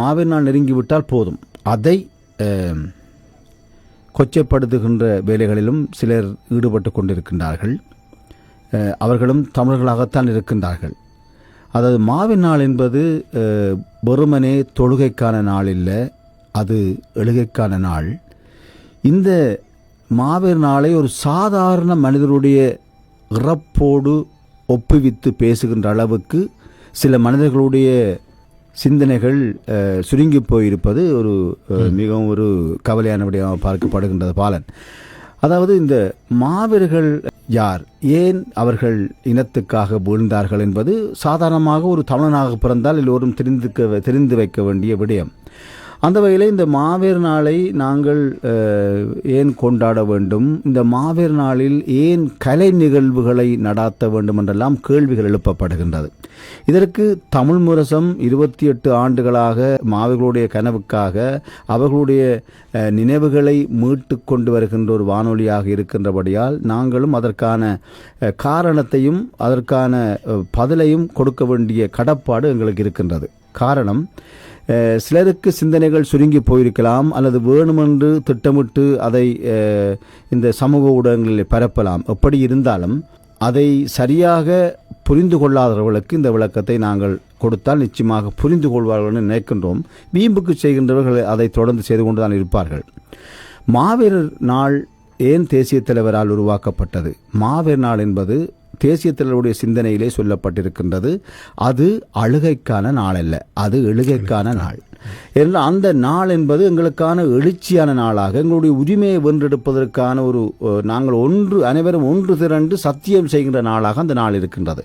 மாவீர் நாள் நெருங்கிவிட்டால் போதும். அதை கொச்சைப்படுத்துகின்ற வேலைகளிலும் சிலர் ஈடுபட்டு கொண்டிருக்கின்றார்கள். அவர்களும் தமிழர்களாகத்தான் இருக்கின்றார்கள். அதாவது மாவின் நாள் என்பது வெறுமனே தொழுகைக்கான நாள் இல்லை அது எழுகைக்கான நாள். இந்த மாவீர் நாளை ஒரு சாதாரண மனிதருடைய இறப்போடு ஒப்புவித்து பேசுகின்ற அளவுக்கு சில மனிதர்களுடைய சிந்தனைகள் சுருங்கி போயிருப்பது ஒரு மிகவும் ஒரு கவலையான விடயமாக பார்க்கப்படுகின்றது பாலன். அதாவது இந்த மாவீரர்கள் யார்? ஏன் அவர்கள் இனத்துக்காக வீழ்ந்தார்கள் என்பது சாதாரணமாக ஒரு தமிழனாக பிறந்தால் எல்லோரும் தெரிந்து தெரிந்து வைக்க வேண்டிய விடயம். அந்த வகையில் இந்த மாவீர் நாளை நாங்கள் ஏன் கொண்டாட வேண்டும்? இந்த மாவீர் நாளில் ஏன் கலை நிகழ்வுகளை நடாத்த வேண்டும் என்றெல்லாம் கேள்விகள் எழுப்பப்படுகின்றது. இதற்கு தமிழ் முரசம் இருபத்தி எட்டு ஆண்டுகளாக மாவீர்களுடைய கனவுக்காக அவர்களுடைய நினைவுகளை மீட்டு கொண்டு வருகின்ற ஒரு வானொலியாக இருக்கின்றபடியால் நாங்களும் அதற்கான காரணத்தையும் அதற்கான பதிலையும் கொடுக்க வேண்டிய கடப்பாடு எங்களுக்கு இருக்கின்றது. காரணம் சிலருக்கு சிந்தனைகள் சுருங்கி போயிருக்கலாம் அல்லது வேணுமென்று திட்டமிட்டு அதை இந்த சமூக ஊடகங்களில் பரப்பலாம். எப்படி இருந்தாலும் அதை சரியாக புரிந்து கொள்ளாதவர்களுக்கு இந்த விளக்கத்தை நாங்கள் கொடுத்தால் நிச்சயமாக புரிந்து கொள்வார்கள் என்று நினைக்கின்றோம். வீம்புக்கு செய்கின்றவர்கள் அதை தொடர்ந்து செய்து கொண்டுதான் இருப்பார்கள். மாவீரர் நாள் ஏன் தேசிய தலைவரால் உருவாக்கப்பட்டது? மாவீர் நாள் என்பது தேசிய தலைவருடைய சிந்தனையிலே சொல்லப்பட்டிருக்கின்றது அது அழுகைக்கான நாள் அல்ல அது எழுகைக்கான நாள். ஏனென்றால் அந்த நாள் என்பது எங்களுக்கான எழுச்சியான நாளாக எங்களுடைய உரிமையை வென்றெடுப்பதற்கான ஒரு நாங்கள் ஒன்று அனைவரும் ஒன்று திரண்டு சத்தியம் செய்கின்ற நாளாக அந்த நாள் இருக்கின்றது.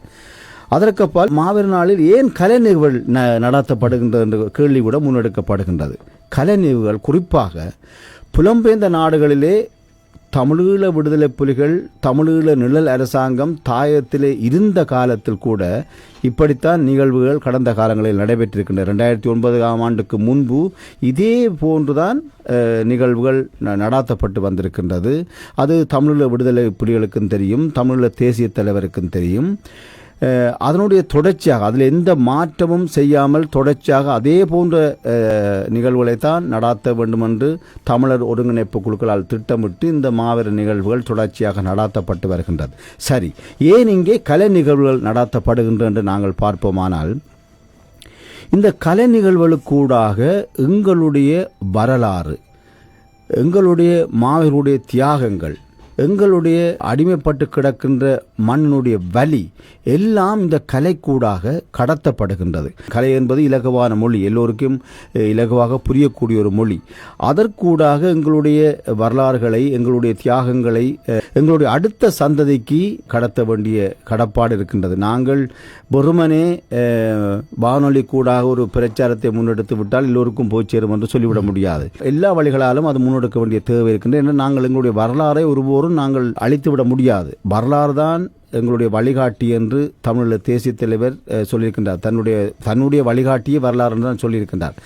அதற்கப்பால் மாவீர நாளில் ஏன் கலை நிகழ்வுகள் ந- நடத்தப்படுகின்றது என்ற கேள்வி கூட முன்னெடுக்கப்படுகின்றது. கலை நிகழ்வுகள் குறிப்பாக புலம்பெயர்ந்த நாடுகளிலே தமிழீழ விடுதலை புலிகள் தமிழீழ நிழல் அரசாங்கம் தாயத்திலே இருந்த காலத்தில் கூட இப்படித்தான் நிகழ்வுகள் கடந்த காலங்களில் நடைபெற்றிருக்கின்றன. ரெண்டாயிரத்தி ஒன்பதாம் ஆண்டுக்கு முன்பு இதே போன்றுதான் நிகழ்வுகள் ந- நடாத்தப்பட்டு வந்திருக்கின்றது. அது தமிழீழ விடுதலை புலிகளுக்கும் தெரியும் தமிழீழ தேசிய தலைவருக்கும் தெரியும். அதனுடைய தொடர்ச்சியாக அதில் எந்த மாற்றமும் செய்யாமல் தொடர்ச்சியாக அதே போன்ற நிகழ்வுகளை நிகழ்வுகளைத்தான் நடாத்த வேண்டும் என்று தமிழர் ஒருங்கிணைப்பு குழுக்களால் திட்டமிட்டு இந்த மாபெரும் நிகழ்வுகள் தொடர்ச்சியாக நடாத்தப்பட்டு வருகின்றது. சரி ஏன் இங்கே கலை நிகழ்வுகள் நடாத்தப்படுகின்றன என்று நாங்கள் பார்ப்போமானால் இந்த கலை நிகழ்வுகளுக்கூடாக எங்களுடைய வரலாறு எங்களுடைய மாவீரருடைய தியாகங்கள் எங்களுடைய அடிமைப்பட்டு கிடக்கின்ற மண்ணினுடைய வலி எல்லாம் இந்த கலைக்கூடாக கடத்தப்படுகின்றது. கலை என்பது இலகுவான மொழி. எல்லோருக்கும் இலகுவாக புரியக்கூடிய ஒரு மொழி. அதற்கூடாக எங்களுடைய வரலாறுகளை எங்களுடைய தியாகங்களை எங்களுடைய அடுத்த சந்ததிக்கு கடத்த வேண்டிய கடப்பாடு இருக்கின்றது. நாங்கள் வெறுமனே வானொலி கூடாக ஒரு பிரச்சாரத்தை முன்னெடுத்து விட்டால் எல்லோருக்கும் போய் சேரும் என்று சொல்லிவிட முடியாது. எல்லா வழிகளாலும் அது முன்னெடுக்க வேண்டிய தேவை இருக்கின்றது. ஏன்னா நாங்கள் எங்களுடைய வரலாறை ஒருபோரும் நாங்கள் அழித்துவிட முடியாது. வரலாறு தான் எங்களுடைய வழிகாட்டி என்று தமிழில் தேசிய தலைவர் சொல்லியிருக்கின்றார். தன்னுடைய தன்னுடைய வழிகாட்டியே வரலாறு என்று தான் சொல்லியிருக்கின்றார்.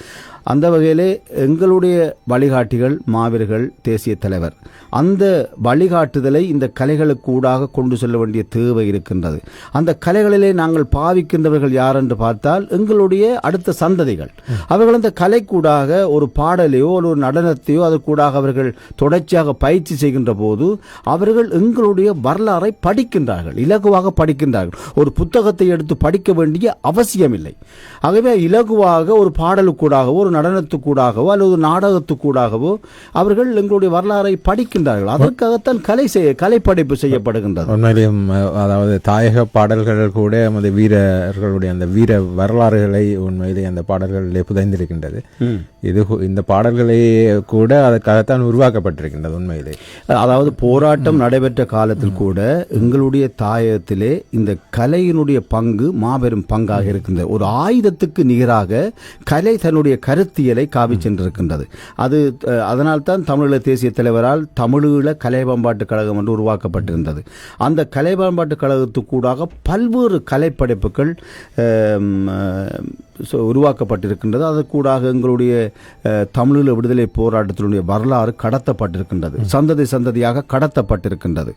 அந்த வகையிலே எங்களுடைய வழிகாட்டிகள் மாவீரர்கள் தேசிய தலைவர். அந்த வழிகாட்டுதலை இந்த கலைகளுக்கு ஊடாக கொண்டு செல்ல வேண்டிய தேவை இருக்கின்றது. அந்த கலைகளிலே நாங்கள் பாவிக்கின்றவர்கள் யார் என்று பார்த்தால் எங்களுடைய அடுத்த சந்ததிகள். அவர்கள் அந்த கலைக்கூடாக ஒரு பாடலையோ ஒரு நடனத்தையோ அதற்கூடாக அவர்கள் தொடர்ச்சியாக பயிற்சி செய்கின்ற போது அவர்கள் எங்களுடைய வரலாறை படிக்கின்றார்கள். இலகுவாக படிக்கின்றார்கள். ஒரு புத்தகத்தை எடுத்து படிக்க வேண்டிய அவசியமில்லை. ஆகவே இலகுவாக ஒரு பாடலுக்கூடாகவோ ஒரு நடனத்துக்கூடாகவோ அல்லது ஒரு நாடகத்துக்கூடாகவோ அவர்கள் எங்களுடைய வரலாறை படிக்கின்றார்கள். அதற்காகத்தான் கலை செய்ய கலைப்படைப்பு செய்யப்படுகின்றது. உண்மையிலேயும் அஹ், அதாவது தாயக பாடல்கள் கூட நமது வீரர்களுடைய அந்த வீர வரலாறுகளை உண்மையிலே அந்த பாடல்களிலே புதைந்திருக்கின்றது. இது இந்த பாடல்களே கூட அதற்காகத்தான் உருவாக்கப்பட்டிருக்கின்றது உண்மையிலே. அதாவது போராட்டம் நடைபெற்ற காலத்தில் கூட எங்களுடைய தாயகத்திலே இந்த கலையினுடைய பங்கு மாபெரும் பங்காக இருக்கின்றது. ஒரு ஆயுதத்துக்கு நிகராக கலை தன்னுடைய கருத்தியலை காவி சென்றிருக்கின்றது. அது அதனால்தான் தமிழீழ தேசிய தலைவரால் தமிழீழ கலை பண்பாட்டு கழகம் என்று உருவாக்கப்பட்டிருந்தது. அந்த கலை பண்பாட்டு கழகத்துக்கூடாக பல்வேறு கலைப்படைப்புகள் உருவாக்கப்பட்டிருக்கின்றது. அதற்கூடாக எங்களுடைய தமிழீழ விடுதலை போராட்டத்தினுடைய வரலாறு கடத்தப்பட்டிருக்கின்றது. சந்ததி சந்ததியாக கடத்தப்பட்டிருக்கின்றது.